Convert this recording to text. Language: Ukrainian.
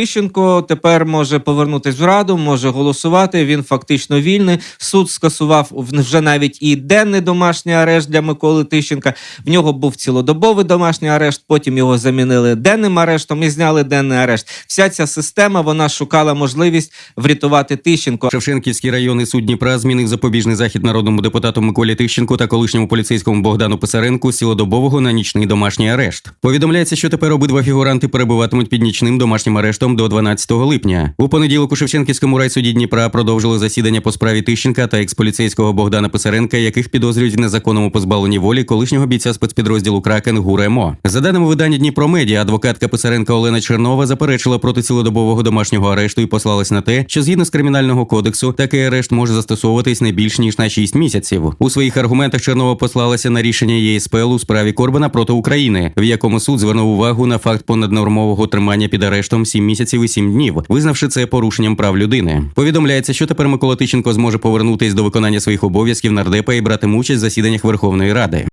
Тищенко тепер може повернутись в раду, може голосувати. Він фактично вільний. Суд скасував вже навіть і денний домашній арешт для Миколи Тищенка. В нього був цілодобовий домашній арешт. Потім його замінили денним арештом і зняли денний арешт. Вся ця система вона шукала можливість врятувати Тищенко. Шевченківський районний суд Дніпра змінив запобіжний захід народному депутату Миколі Тищенку та колишньому поліцейському Богдану Писаренку з цілодобового на нічний домашній арешт. Повідомляється, що тепер обидва фігуранти перебуватимуть під нічним домашнім арештом до 12 липня. У понеділок у Шевченківському райсуді Дніпра продовжили засідання по справі Тищенка та експоліцейського Богдана Писаренка, яких підозрюють в незаконному позбавленні волі колишнього бійця спецпідрозділу Кракен Гуремо. За даними видання Дніпро Медіа, адвокатка Писаренка Олена Чернова заперечила проти цілодобового домашнього арешту і послалась на те, що згідно з кримінального кодексу такий арешт може застосовуватись не більш ніж на 6 місяців. У своїх аргументах Чернова послалася на рішення ЄСПЛ у справі Корбана проти України, в якому суд звернув увагу на факт понаднормового тримання під арештом 7 місяців і 7 днів, визнавши це порушенням прав людини. Повідомляється, що тепер Микола Тищенко зможе повернутись до виконання своїх обов'язків нардепа і брати участь в засіданнях Верховної Ради.